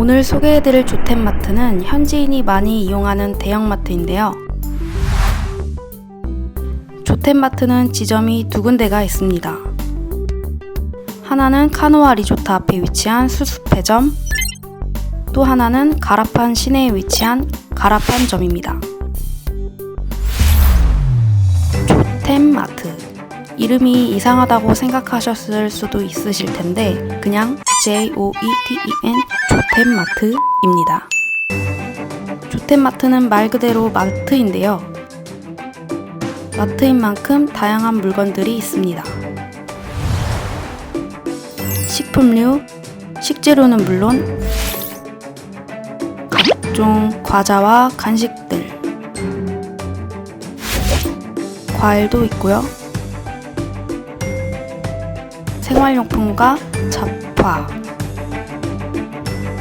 오늘 소개해드릴 조템마트는 현지인이 많이 이용하는 대형마트인데요. 조템마트는 지점이 두 군데가 있습니다. 하나는 카노아 리조트 앞에 위치한 수습회점, 또 하나는 가라판 시내에 위치한 가라판점입니다. 조템마트 이름이 이상하다고 생각하셨을 수도 있으실 텐데 그냥 J-O-E-T-E-N 조템마트입니다. 조템마트는 말 그대로 마트인데요. 마트인 만큼 다양한 물건들이 있습니다. 식품류, 식재료는 물론 각종 과자와 간식들, 과일도 있고요. 생활용품과 잡 화,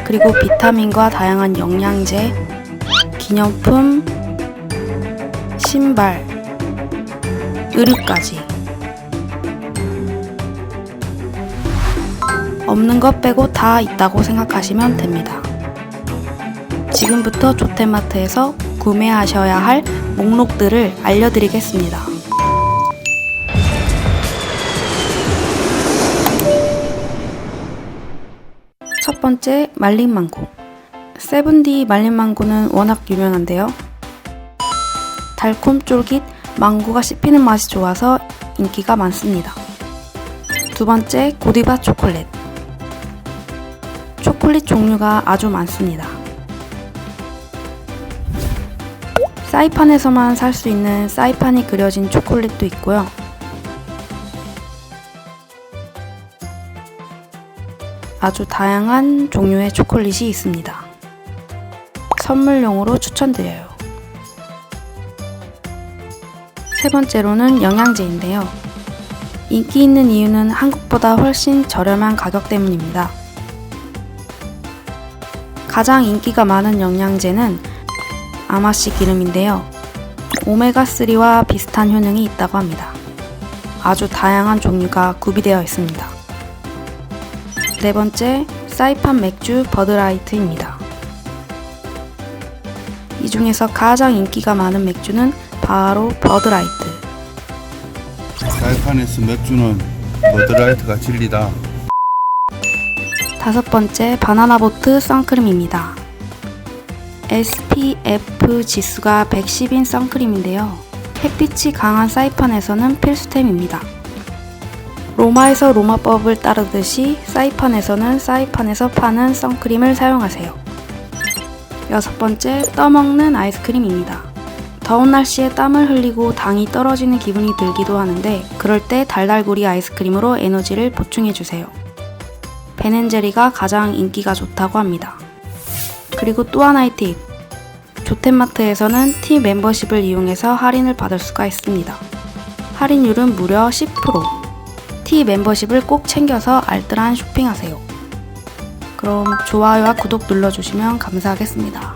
그리고 비타민과 다양한 영양제, 기념품, 신발, 의류까지. 없는 것 빼고 다 있다고 생각하시면 됩니다. 지금부터 조테마트에서 구매하셔야 할 목록들을 알려드리겠습니다. 첫 번째, 말린 망고. 세븐디 말린 망고는 워낙 유명한데요. 달콤 쫄깃 망고가 씹히는 맛이 좋아서 인기가 많습니다. 두 번째, 고디바 초콜릿. 초콜릿 종류가 아주 많습니다. 사이판에서만 살 수 있는 사이판이 그려진 초콜릿도 있고요. 아주 다양한 종류의 초콜릿이 있습니다. 선물용으로 추천드려요. 세 번째로는 영양제인데요. 인기 있는 이유는 한국보다 훨씬 저렴한 가격 때문입니다. 가장 인기가 많은 영양제는 아마씨 기름인데요. 오메가3와 비슷한 효능이 있다고 합니다. 아주 다양한 종류가 구비되어 있습니다. 네 번째, 사이판 맥주 버드라이트입니다. 이 중에서 가장 인기가 많은 맥주는 바로 버드라이트. 사이판에서 맥주는 머드라이트가 진리다. 다섯 번째, 바나나보트 선크림입니다. SPF 지수가 110인 선크림인데요. 햇빛이 강한 사이판에서는 필수템입니다. 로마에서 로마법을 따르듯이 사이판에서는 사이판에서 파는 선크림을 사용하세요. 여섯 번째, 떠먹는 아이스크림입니다. 더운 날씨에 땀을 흘리고 당이 떨어지는 기분이 들기도 하는데 그럴 때 달달구리 아이스크림으로 에너지를 보충해주세요. 베넨제리가 가장 인기가 좋다고 합니다. 그리고 또 하나의 팁. 조텐마트에서는 티 멤버십을 이용해서 할인을 받을 수가 있습니다. 할인율은 무려 10%. 티 멤버십을 꼭 챙겨서 알뜰한 쇼핑하세요. 그럼 좋아요와 구독 눌러주시면 감사하겠습니다.